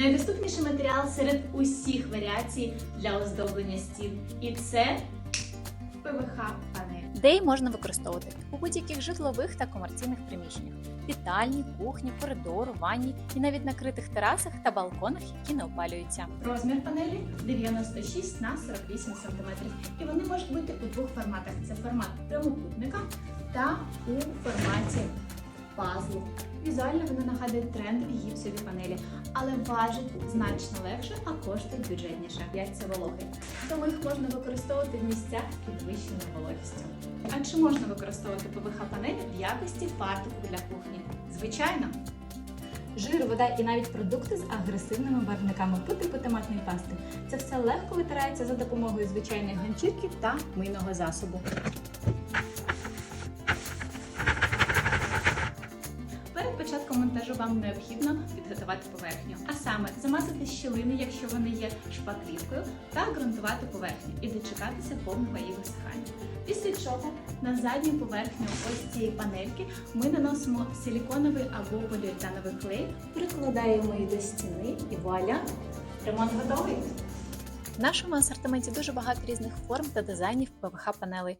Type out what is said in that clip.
Найдоступніший матеріал серед усіх варіацій для оздоблення стін. І це ПВХ панель. де її можна використовувати у будь-яких житлових та комерційних приміщеннях, вітальні, кухні, коридору, ванні і навіть накритих терасах та балконах, які не опалюються. Розмір панелі 96 на 48 см. І вони можуть бути у двох форматах: це формат прямокутника та у форматі пазлу. Візуально вони нагадують трендові гіпсові панелі, але важать значно легше, а коштують бюджетніше. Як це вологи. Тому їх можна використовувати в місцях з підвищеною вологістю. А чи можна використовувати ПВХ панелі в якості фартуху для кухні? Звичайно. Жир, вода і навіть продукти з агресивними барвниками по типу томатної пасти. Це все легко витирається за допомогою звичайної ганчірки та мийного засобу. Вам необхідно підготувати поверхню, а саме замазати щілини, якщо вони є шпаклівкою, та ґрунтувати поверхню і дочекатися повного її висихання. Після чого на задню поверхню ось цієї панельки ми наносимо силіконовий або поліетановий клей, прикладаємо її до стіни і вуаля! Ремонт готовий! В нашому асортименті дуже багато різних форм та дизайнів ПВХ панелей.